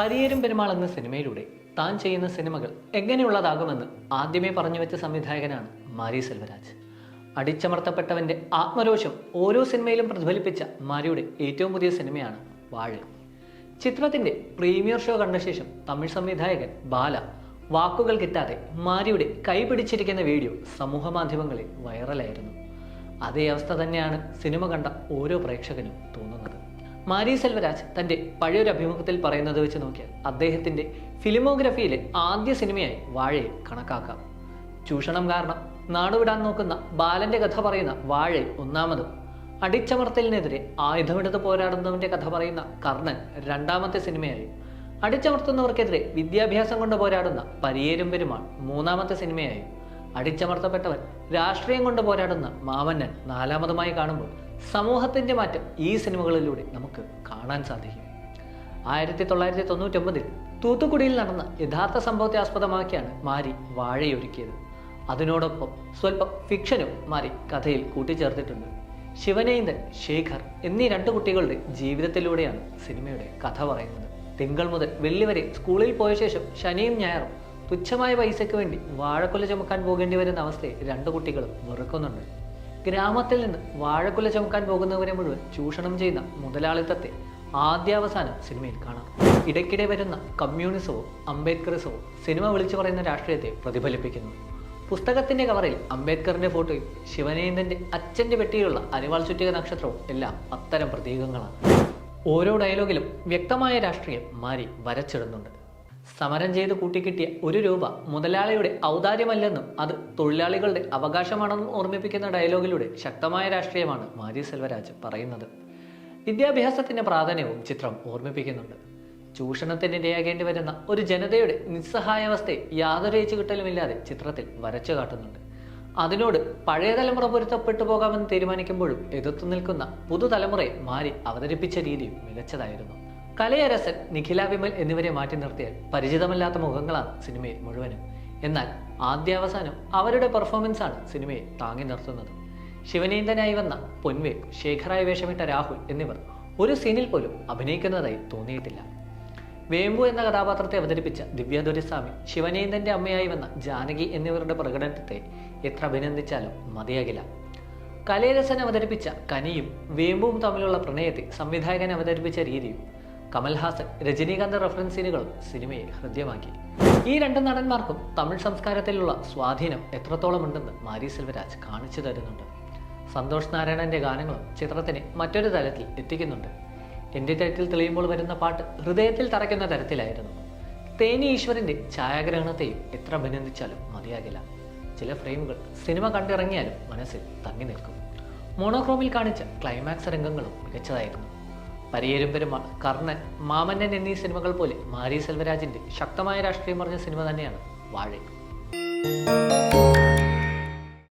പരിയേരും പെരുമാൾ എന്ന സിനിമയിലൂടെ താൻ ചെയ്യുന്ന സിനിമകൾ എങ്ങനെയുള്ളതാകുമെന്ന് ആദ്യമേ പറഞ്ഞു വെച്ച സംവിധായകനാണ് മാരി സെൽവരാജ്. അടിച്ചമർത്തപ്പെട്ടവന്റെ ആത്മരോഷം ഓരോ സിനിമയിലും പ്രതിഫലിപ്പിച്ച മാരിയുടെ ഏറ്റവും പുതിയ സിനിമയാണ് വാഴ. ചിത്രത്തിന്റെ പ്രീമിയർ ഷോ കണ്ട ശേഷം തമിഴ് സംവിധായകൻ ബാല വാക്കുകൾ കിട്ടാതെ മാരിയുടെ കൈപിടിച്ചിരിക്കുന്ന വീഡിയോ സമൂഹ മാധ്യമങ്ങളിൽ വൈറലായിരുന്നു. അതേ അവസ്ഥ തന്നെയാണ് സിനിമ കണ്ട ഓരോ പ്രേക്ഷകനും തോന്നുന്നത്. മാരി സെൽവരാജ് തന്റെ പഴയൊരു അഭിമുഖത്തിൽ പറയുന്നത് വെച്ച് നോക്കിയാൽ അദ്ദേഹത്തിന്റെ ഫിലിമോഗ്രഫിയിലെ ആദ്യ സിനിമയായി വാഴയെ കണക്കാക്കാം. ചൂഷണം കാരണം നാടുവിടാൻ നോക്കുന്ന ബാലന്റെ കഥ പറയുന്ന വാഴ ഒന്നാമതും അടിച്ചമർത്തലിനെതിരെ ആയുധമെടുത്ത് പോരാടുന്നവന്റെ കഥ പറയുന്ന കർണൻ രണ്ടാമത്തെ സിനിമയായി. അടിച്ചമർത്തുന്നവർക്കെതിരെ വിദ്യാഭ്യാസം കൊണ്ട് പോരാടുന്ന പരിയേരും പെരുമാൾ മൂന്നാമത്തെ സിനിമയായി. അടിച്ചമർത്തപ്പെട്ടവൻ. രാഷ്ട്രീയം കൊണ്ട് പോരാടുന്ന മാമന്നൻ നാലാമതുമായി കാണുമ്പോൾ സമൂഹത്തിന്റെ മാറ്റം ഈ സിനിമകളിലൂടെ നമുക്ക് കാണാൻ സാധിക്കും. ആയിരത്തി തൊള്ളായിരത്തി തൊണ്ണൂറ്റൊമ്പതിൽ തൂത്തുക്കുടിയിൽ നടന്ന യഥാർത്ഥ സംഭവത്തെ ആസ്പദമാക്കിയാണ് മാരി വാഴയൊരുക്കിയത്. അതിനോടൊപ്പം സ്വല്പം ഫിക്ഷനും മാരി കഥയിൽ കൂട്ടിച്ചേർത്തിട്ടുണ്ട്. ശിവനേന്ദൻ ശേഖർ എന്നീ രണ്ട് കുട്ടികളുടെ ജീവിതത്തിലൂടെയാണ് സിനിമയുടെ കഥ പറയുന്നത്. തിങ്കൾ മുതൽ വെള്ളി വരെ സ്കൂളിൽ പോയ ശേഷം ശനിയും ഞായറും തുച്ഛമായ പൈസയ്ക്ക് വേണ്ടി വാഴക്കൊല ചുമക്കാൻ പോകേണ്ടി വരുന്ന അവസ്ഥയെ രണ്ട് കുട്ടികളും വെറുക്കുന്നുണ്ട്. ഗ്രാമത്തിൽ നിന്ന് വാഴക്കുല ചുമക്കാൻ പോകുന്നവരെ മുഴുവൻ ചൂഷണം ചെയ്യുന്ന മുതലാളിത്തത്തെ ആദ്യാവസാനം സിനിമയിൽ കാണാം. ഇടയ്ക്കിടെ വരുന്ന കമ്മ്യൂണിസവും അംബേദ്കറിസവും സിനിമ വിളിച്ചു പറയുന്ന രാഷ്ട്രീയത്തെ പ്രതിഫലിപ്പിക്കുന്നു. പുസ്തകത്തിന്റെ കവറിൽ അംബേദ്കറിന്റെ ഫോട്ടോയും ശിവനേന്ദ്രന്റെ അച്ഛന്റെ പെട്ടിയിലുള്ള അരിവാൾ ചുറ്റിക നക്ഷത്രവും എല്ലാം അത്തരം പ്രതീകങ്ങളാണ്. ഓരോ ഡയലോഗിലും വ്യക്തമായ രാഷ്ട്രീയം മാരി വരച്ചിടുന്നുണ്ട്. സമരം ചെയ്ത് കൂട്ടിക്കിട്ടിയ ഒരു രൂപ മുതലാളിയുടെ ഔദാര്യമല്ലെന്നും അത് തൊഴിലാളികളുടെ അവകാശമാണെന്നും ഓർമ്മിപ്പിക്കുന്ന ഡയലോഗിലൂടെ ശക്തമായ രാഷ്ട്രീയമാണ് മാരി സെൽവരാജ് പറയുന്നത്. വിദ്യാഭ്യാസത്തിന്റെ പ്രാധാന്യവും ചിത്രം ഓർമ്മിപ്പിക്കുന്നുണ്ട്. ചൂഷണത്തിന് ഇരയാകേണ്ടി വരുന്ന ഒരു ജനതയുടെ നിസ്സഹായാവസ്ഥയെ യാതൊരു ഏച്ചുകിട്ടലുമില്ലാതെ ചിത്രത്തിൽ വരച്ചു കാട്ടുന്നുണ്ട്. അതിനോട് പഴയ തലമുറ പൊരുത്തപ്പെട്ടു പോകാമെന്ന് തീരുമാനിക്കുമ്പോഴും എതിർത്തു നിൽക്കുന്ന പുതുതലമുറയെ മാരി അവതരിപ്പിച്ച രീതിയും മികച്ചതായിരുന്നു. കലയരസൻ നിഖില വിമൽ എന്നിവരെ മാറ്റി നിർത്തിയാൽ പരിചിതമല്ലാത്ത മുഖങ്ങളാണ് സിനിമയിൽ മുഴുവനും. എന്നാൽ ആദ്യാവസാനം അവരുടെ പെർഫോമൻസ് ആണ് സിനിമയെ താങ്ങി നിർത്തുന്നത്. ശിവനേന്ദ്രനായി വന്ന പൊൻവേ ശേഖറായി വേഷമിട്ട രാഹുൽ എന്നിവർ ഒരു സീനിൽ പോലും അഭിനയിക്കുന്നതായി തോന്നിയിട്ടില്ല. വേമ്പു എന്ന കഥാപാത്രത്തെ അവതരിപ്പിച്ച ദിവ്യ ദുരിസ്വാമി ശിവനേന്ദ്രന്റെ അമ്മയായി വന്ന ജാനകി എന്നിവരുടെ പ്രകടനത്തെ എത്ര അഭിനന്ദിച്ചാലും മതിയാകില്ല. കലയരസൻ അവതരിപ്പിച്ച കനിയും വേമ്പുവും തമ്മിലുള്ള പ്രണയത്തെ സംവിധായകൻ അവതരിപ്പിച്ച രീതിയും കമൽഹാസൻ രജനീകാന്ത് റഫറൻസ് സീനുകളും സിനിമയെ ഹൃദ്യമാക്കി. ഈ രണ്ട് നടന്മാർക്കും തമിഴ് സംസ്കാരത്തിലുള്ള സ്വാധീനം എത്രത്തോളം ഉണ്ടെന്ന് മാരി സെൽവരാജ് കാണിച്ചു തരുന്നുണ്ട്. സന്തോഷ് നാരായണന്റെ ഗാനങ്ങളും ചിത്രത്തിനെ മറ്റൊരു തലത്തിൽ എത്തിക്കുന്നുണ്ട്. എന്റെ തരത്തിൽ തെളിയുമ്പോൾ വരുന്ന പാട്ട് ഹൃദയത്തിൽ തറയ്ക്കുന്ന തരത്തിലായിരുന്നു. തേനി ഈശ്വരന്റെ ഛായാഗ്രഹണത്തെയും എത്ര അഭിനന്ദിച്ചാലും മതിയാകില്ല. ചില ഫ്രെയിമുകൾ സിനിമ കണ്ടിറങ്ങിയാലും മനസ്സിൽ തങ്ങി നിൽക്കും. മോണോക്രോമിൽ കാണിച്ച ക്ലൈമാക്സ് രംഗങ്ങളും മികച്ചതായിരുന്നു. പരിയേരും പെരുമാൾ കർണൻ മാമന്നൻ എന്നീ സിനിമകൾ പോലെ മാരി സെൽവരാജിന്റെ ശക്തമായ രാഷ്ട്രീയം പറഞ്ഞ സിനിമ തന്നെയാണ് വാഴ.